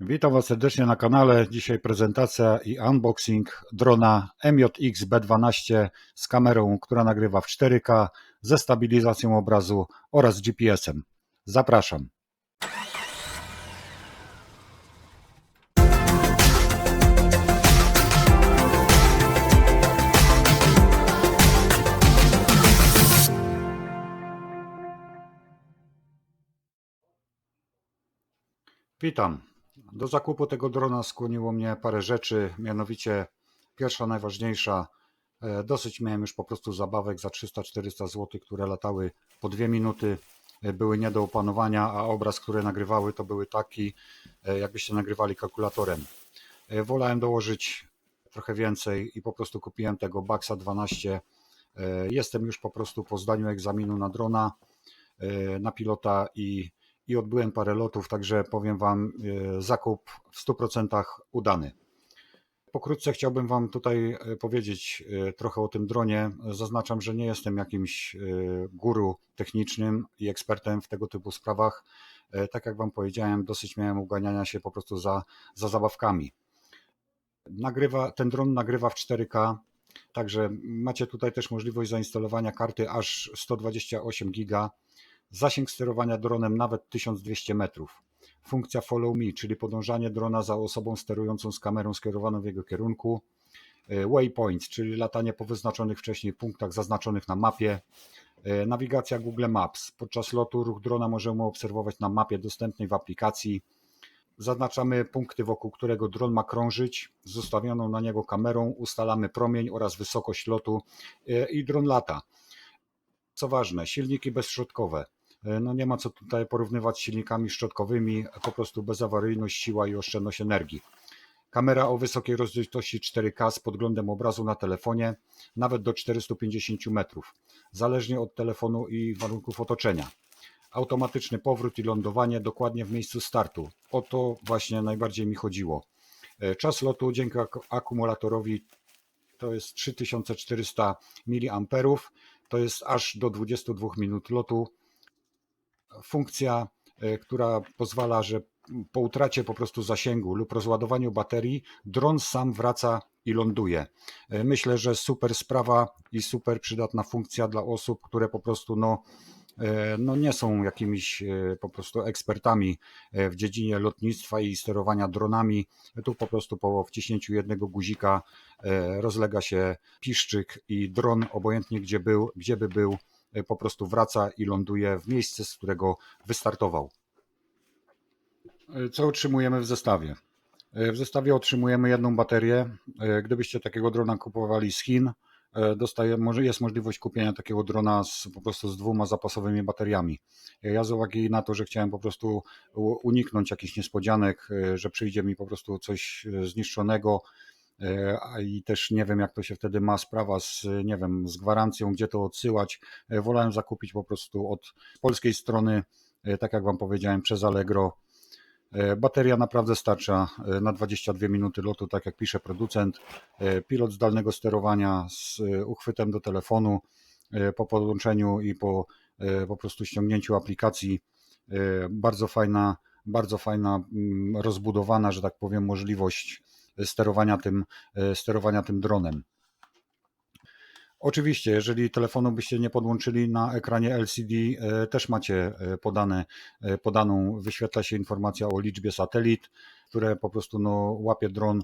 Witam Was serdecznie na kanale. Dzisiaj prezentacja i unboxing drona MJX B12 z kamerą, która nagrywa w 4K ze stabilizacją obrazu oraz GPS-em. Zapraszam. Witam. Do zakupu tego drona skłoniło mnie parę rzeczy, mianowicie pierwsza, najważniejsza, e, dosyć miałem już po prostu zabawek za 300-400 zł, które latały po dwie minuty, e, były nie do opanowania, a obraz, który nagrywały, to były taki, e, jakbyście nagrywali kalkulatorem. Wolałem dołożyć trochę więcej i po prostu kupiłem tego Baxa 12. E, Jestem już po prostu po zdaniu egzaminu na drona, na pilota i i odbyłem parę lotów, także powiem Wam, e, zakup w 100% udany. Pokrótce chciałbym Wam tutaj e, powiedzieć e, trochę o tym dronie. Zaznaczam, że nie jestem jakimś guru technicznym i ekspertem w tego typu sprawach. Tak jak Wam powiedziałem, dosyć miałem uganiania się po prostu za, za zabawkami. Nagrywa, ten dron nagrywa w 4K, także macie tutaj też możliwość zainstalowania karty aż 128 GB Zasięg sterowania dronem nawet 1200 metrów. Funkcja follow me, czyli podążanie drona za osobą sterującą z kamerą skierowaną w jego kierunku. E, Waypoints, czyli latanie po wyznaczonych wcześniej punktach zaznaczonych na mapie. E, Nawigacja Google Maps. Podczas lotu ruch drona możemy obserwować na mapie dostępnej w aplikacji. Zaznaczamy punkty, wokół którego dron ma krążyć. Z ustawioną na niego kamerą ustalamy promień oraz wysokość lotu e, i dron lata. Co ważne, silniki bezszczotkowe. E, No nie ma co tutaj porównywać z silnikami szczotkowymi, po prostu bezawaryjność, siła i oszczędność energii. Kamera o wysokiej rozdzielczości 4K z podglądem obrazu na telefonie, nawet do 450 metrów, zależnie od telefonu i warunków otoczenia. Automatyczny powrót i lądowanie dokładnie w miejscu startu. O to właśnie najbardziej mi chodziło. E, Czas lotu dzięki ak- akumulatorowi to jest 3400 mAh, to jest aż do 22 minut lotu funkcja, e, która pozwala, że po utracie po prostu zasięgu lub rozładowaniu baterii, dron sam wraca i ląduje. E, Myślę, że super sprawa i super przydatna funkcja dla osób, które po prostu no, e, no nie są jakimiś po prostu ekspertami w dziedzinie lotnictwa i sterowania dronami. Tu po prostu po wciśnięciu jednego guzika rozlega się piszczyk i dron, obojętnie gdzie był, gdzie by był, po prostu wraca i ląduje w miejsce, z którego wystartował. E, Co otrzymujemy w zestawie? E, W zestawie otrzymujemy jedną baterię. Gdybyście takiego drona kupowali z Chin, dostaje, jest możliwość kupienia takiego drona z, po prostu z dwoma zapasowymi bateriami. Ja z uwagi na to, że chciałem po prostu uniknąć jakichś niespodzianek, że przyjdzie mi po prostu coś zniszczonego, i też nie wiem, jak to się wtedy ma sprawa z, nie wiem, z gwarancją, gdzie to odsyłać. E, Wolałem zakupić po prostu od polskiej strony, e, tak jak Wam powiedziałem, przez Allegro. E, Bateria naprawdę starcza e, na 22 minuty lotu, tak jak pisze producent. E, Pilot zdalnego sterowania z e, uchwytem do telefonu e, po podłączeniu i po e, po prostu ściągnięciu aplikacji. E, Bardzo fajna, bardzo fajna, mm, rozbudowana, że tak powiem, możliwość sterowania tym, e, sterowania tym dronem. Oczywiście, jeżeli telefonu byście nie podłączyli na ekranie LCD, e, też macie e, podane, podaną, wyświetla się informacja o liczbie satelit, które po prostu no, łapie dron,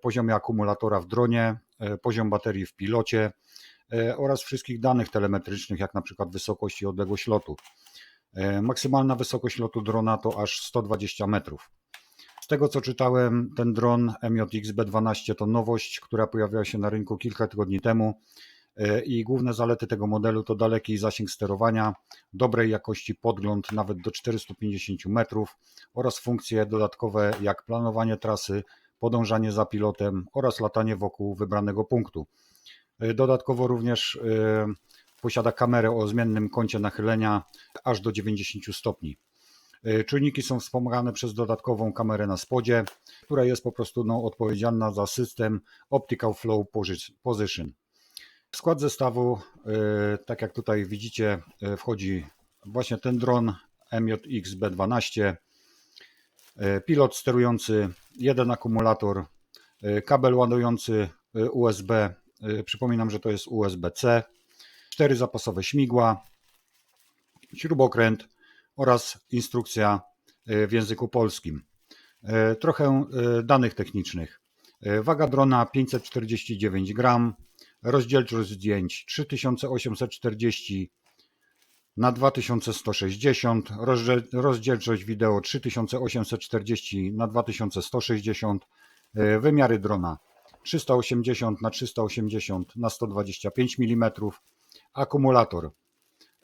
poziomie akumulatora w dronie, poziom baterii w pilocie oraz wszystkich danych telemetrycznych, jak na przykład wysokość i odległość lotu. Maksymalna wysokość lotu drona to aż 120 metrów. Tego co czytałem, ten dron MJX B12 to nowość, która pojawiła się na rynku kilka tygodni temu E, i główne zalety tego modelu to daleki zasięg sterowania, dobrej jakości podgląd nawet do 450 metrów oraz funkcje dodatkowe jak planowanie trasy, podążanie za pilotem oraz latanie wokół wybranego punktu. E, Dodatkowo również e, posiada kamerę o zmiennym kącie nachylenia aż do 90 stopni. E, Czujniki są wspomagane przez dodatkową kamerę na spodzie, która jest po prostu no, odpowiedzialna za system Optical Flow Posi- Position. W skład zestawu, e, tak jak tutaj widzicie, e, wchodzi właśnie ten dron MJX B12, e, pilot sterujący, jeden akumulator, kabel ładujący USB. Przypominam, że to jest USB-C, cztery zapasowe śmigła, śrubokręt oraz instrukcja e, w języku polskim. E, Trochę e, danych technicznych. Waga drona 549 gram, rozdzielczość zdjęć 3840 na 2160, rozdziel- rozdzielczość wideo 3840 na 2160, e, wymiary drona 380 na 380 na 125 mm, akumulator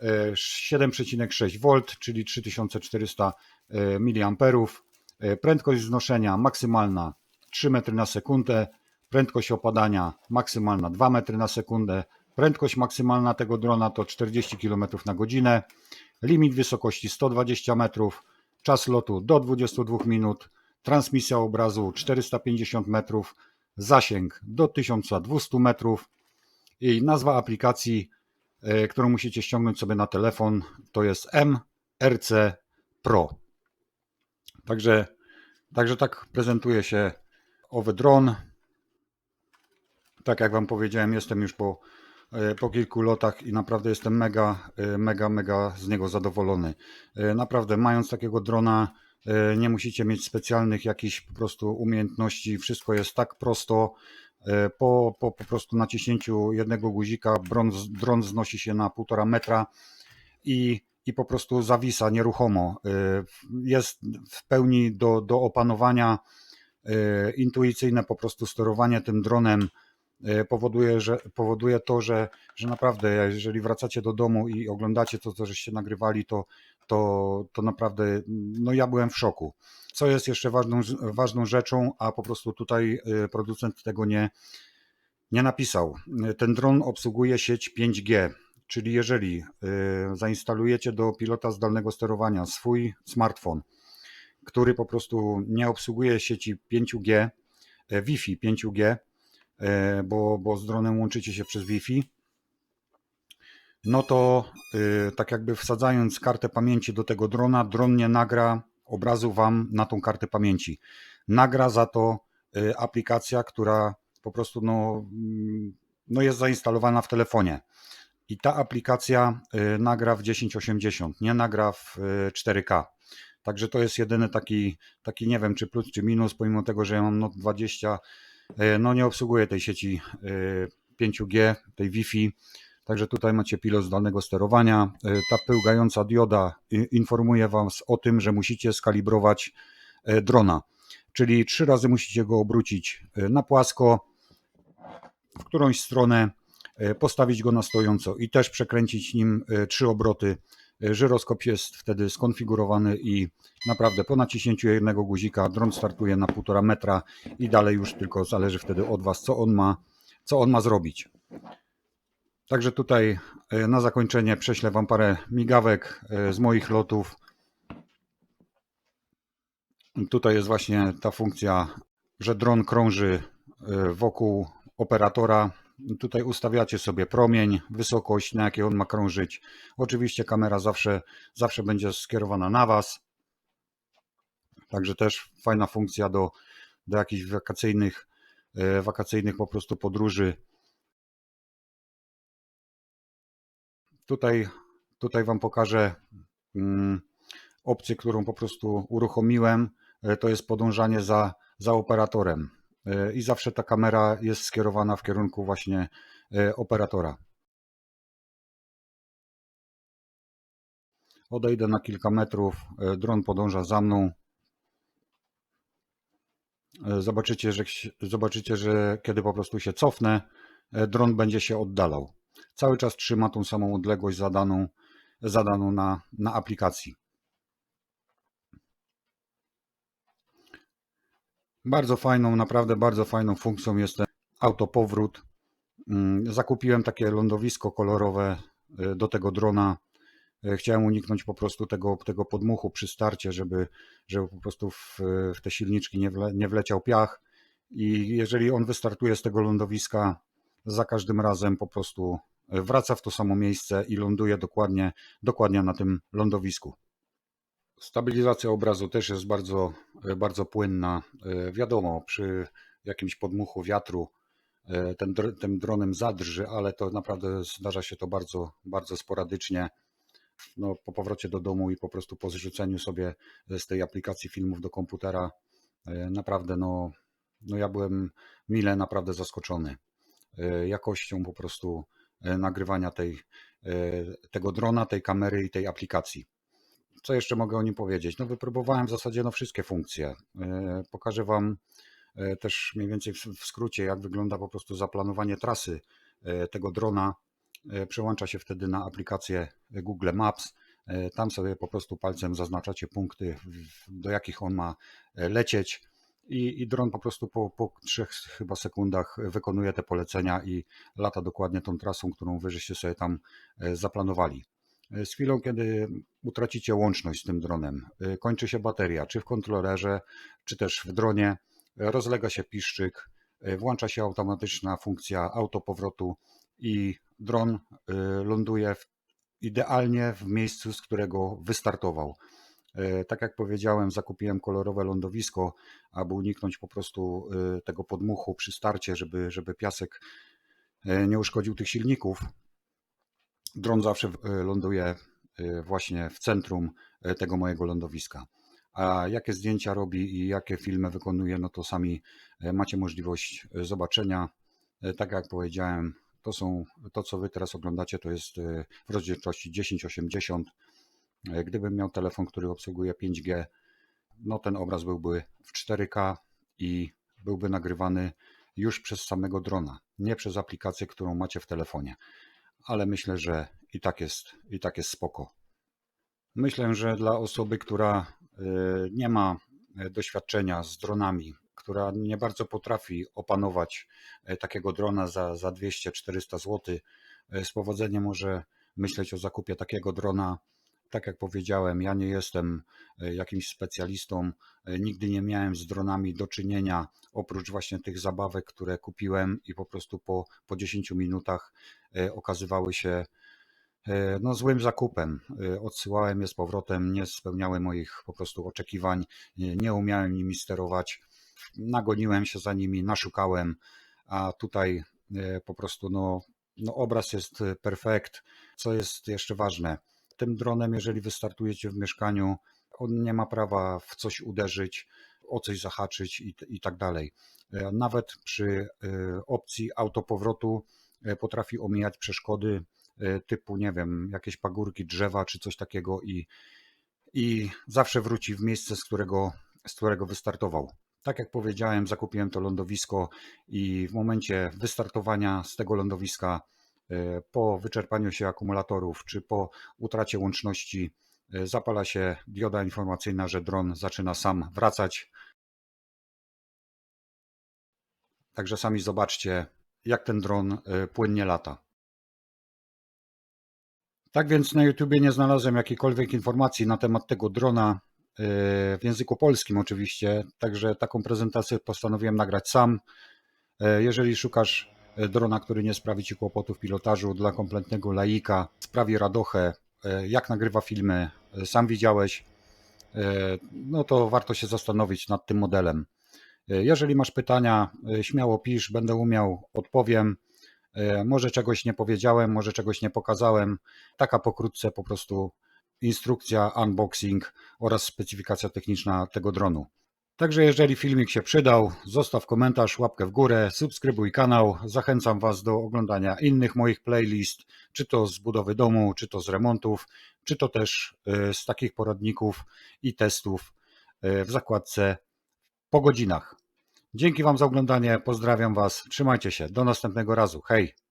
7,6 V, czyli 3400 mA, E, prędkość wznoszenia maksymalna 3 metry na sekundę, prędkość opadania maksymalna 2 metry na sekundę, prędkość maksymalna tego drona to 40 km na godzinę, limit wysokości 120 metrów, czas lotu do 22 minut, transmisja obrazu 450 metrów, zasięg do 1200 metrów i nazwa aplikacji, e, którą musicie ściągnąć sobie na telefon, to jest MRC Pro. Także, także tak prezentuje się owy dron. Tak jak Wam powiedziałem, jestem już po, e, po kilku lotach i naprawdę jestem mega, e, mega, mega z niego zadowolony. E, Naprawdę, mając takiego drona, e, nie musicie mieć specjalnych jakichś po prostu umiejętności. Wszystko jest tak prosto. E, Po, po, po prostu naciśnięciu jednego guzika dron, dron znosi się na półtora metra i, i po prostu zawisa nieruchomo. Y, Jest w pełni do, do opanowania. y, Intuicyjne po prostu sterowanie tym dronem powoduje, że, powoduje to, że, że naprawdę, jeżeli wracacie do domu i oglądacie to, co żeście nagrywali, to, to, to naprawdę, no ja byłem w szoku. Co jest jeszcze ważną, ważną rzeczą, a po prostu tutaj y, producent tego nie, nie napisał. Ten dron obsługuje sieć 5G, czyli jeżeli zainstalujecie do pilota zdalnego sterowania swój smartfon, który po prostu nie obsługuje sieci 5G, e, Wi-Fi 5G, e, bo, bo z dronem łączycie się przez Wi-Fi, no to y, tak jakby wsadzając kartę pamięci do tego drona, dron nie nagra obrazu Wam na tą kartę pamięci. Nagra za to y, aplikacja, która po prostu no, mm, no jest zainstalowana w telefonie. I ta aplikacja nagra w 1080, nie nagra w y, 4K. Także to jest jedyny taki, taki nie wiem czy plus czy minus, pomimo tego, że ja mam Note 20, y, no nie obsługuję tej sieci y, 5G, tej Wi-Fi. Także tutaj macie pilot zdalnego sterowania. Y, Ta pyłgająca dioda informuje Was o tym, że musicie skalibrować drona. Czyli trzy razy musicie go obrócić na płasko, w którąś stronę, postawić go na stojąco i też przekręcić nim trzy obroty. Y, Żyroskop jest wtedy skonfigurowany i naprawdę po naciśnięciu jednego guzika dron startuje na półtora metra i dalej już tylko zależy wtedy od Was, co on ma, co on ma zrobić. Także tutaj e, na zakończenie prześlę Wam parę migawek e, z moich lotów. Tutaj jest właśnie ta funkcja, że dron krąży e, wokół operatora. Tutaj ustawiacie sobie promień, wysokość, na jakiej on ma krążyć. Oczywiście kamera zawsze, zawsze będzie skierowana na Was. Także też fajna funkcja do, do jakichś wakacyjnych, e, wakacyjnych po prostu podróży. Tutaj, tutaj Wam pokażę mm, opcję, którą po prostu uruchomiłem. E, To jest podążanie za, za operatorem. I zawsze ta kamera jest skierowana w kierunku właśnie e, operatora. Odejdę na kilka metrów, e, dron podąża za mną. E, Zobaczycie, że, zobaczycie, że kiedy po prostu się cofnę, dron będzie się oddalał. Cały czas trzyma tą samą odległość zadaną, zadaną na, na aplikacji. Bardzo fajną, naprawdę bardzo fajną funkcją jest ten autopowrót. Mm, Zakupiłem takie lądowisko kolorowe e, do tego drona. E, Chciałem uniknąć po prostu tego, tego podmuchu przy starcie, żeby, żeby po prostu w, w te silniczki nie, wle, nie wleciał piach. I jeżeli on wystartuje z tego lądowiska, za każdym razem po prostu wraca w to samo miejsce i ląduje dokładnie, dokładnie na tym lądowisku. Stabilizacja obrazu też jest bardzo, e, bardzo płynna. E, Wiadomo, przy jakimś podmuchu wiatru e, ten, tym dronem zadrży, ale to naprawdę zdarza się to bardzo, bardzo sporadycznie. No, po powrocie do domu i po prostu po zrzuceniu sobie z tej aplikacji filmów do komputera, naprawdę no, no ja byłem mile naprawdę zaskoczony jakością po prostu nagrywania tej, tego drona, tej kamery i tej aplikacji. Co jeszcze mogę o nim powiedzieć? No wypróbowałem w zasadzie no wszystkie funkcje. E, Pokażę Wam e, też mniej więcej w skrócie, jak wygląda po prostu zaplanowanie trasy e, tego drona. Przełącza się wtedy na aplikację Google Maps. Tam sobie po prostu palcem zaznaczacie punkty, do jakich on ma lecieć. I, i dron po prostu po, po trzech chyba sekundach wykonuje te polecenia i lata dokładnie tą trasą, którą wy żeście sobie tam zaplanowali. Z chwilą, kiedy utracicie łączność z tym dronem, e, kończy się bateria, czy w kontrolerze, czy też w dronie, rozlega się piszczyk, e, włącza się automatyczna funkcja autopowrotu i dron e, ląduje w, idealnie w miejscu, z którego wystartował. Tak jak powiedziałem, zakupiłem kolorowe lądowisko, aby uniknąć po prostu tego podmuchu przy starcie, żeby, żeby piasek nie uszkodził tych silników. Dron zawsze e, ląduje e, właśnie w centrum e, tego mojego lądowiska. A jakie zdjęcia robi i jakie filmy wykonuje, no to sami macie możliwość zobaczenia. Tak jak powiedziałem, to są to, co wy teraz oglądacie, to jest w rozdzielczości 1080. E, Gdybym miał telefon, który obsługuje 5G, no ten obraz byłby w 4K i byłby nagrywany już przez samego drona, nie przez aplikację, którą macie w telefonie. Ale myślę, że i tak jest, i tak jest spoko. Myślę, że dla osoby, która y, nie ma y, doświadczenia z dronami, która nie bardzo potrafi opanować y, takiego drona za, za 200-400 zł, z powodzeniem może myśleć o zakupie takiego drona. Tak jak powiedziałem, ja nie jestem y, jakimś specjalistą, y, nigdy nie miałem z dronami do czynienia, oprócz właśnie tych zabawek, które kupiłem i po prostu po, po 10 minutach y, okazywały się E, no, złym zakupem. E, Odsyłałem je z powrotem, nie spełniały moich po prostu oczekiwań, nie umiałem nimi sterować. Nagoniłem się za nimi, naszukałem, a tutaj e, po prostu no, no obraz jest e, perfekt. Co jest jeszcze ważne, tym dronem, jeżeli wystartujecie w mieszkaniu, on nie ma prawa w coś uderzyć, o coś zahaczyć i, i tak dalej. E, Nawet przy e, opcji autopowrotu e, potrafi omijać przeszkody typu, nie wiem, jakieś pagórki, drzewa czy coś takiego i, i zawsze wróci w miejsce, z którego, z którego wystartował. Tak jak powiedziałem, zakupiłem to lądowisko i w momencie wystartowania z tego lądowiska, po wyczerpaniu się akumulatorów czy po utracie łączności, e, zapala się dioda informacyjna, że dron zaczyna sam wracać. Także sami zobaczcie, jak ten dron e, płynnie lata. Tak więc na YouTubie nie znalazłem jakiejkolwiek informacji na temat tego drona e, w języku polskim oczywiście, także taką prezentację postanowiłem nagrać sam. E, Jeżeli szukasz e, drona, który nie sprawi Ci kłopotu w pilotażu dla kompletnego laika, sprawi radochę, e, jak nagrywa filmy, e, sam widziałeś, e, no to warto się zastanowić nad tym modelem. E, Jeżeli masz pytania, e, śmiało pisz, będę umiał, odpowiem. E, Może czegoś nie powiedziałem, może czegoś nie pokazałem. Taka pokrótce po prostu instrukcja, unboxing oraz specyfikacja techniczna tego dronu. Także jeżeli filmik się przydał, zostaw komentarz, łapkę w górę, subskrybuj kanał. Zachęcam Was do oglądania innych moich playlist, czy to z budowy domu, czy to z remontów, czy to też e, z takich poradników i testów e, w zakładce po godzinach. Dzięki Wam za oglądanie, pozdrawiam Was, trzymajcie się, do następnego razu, hej!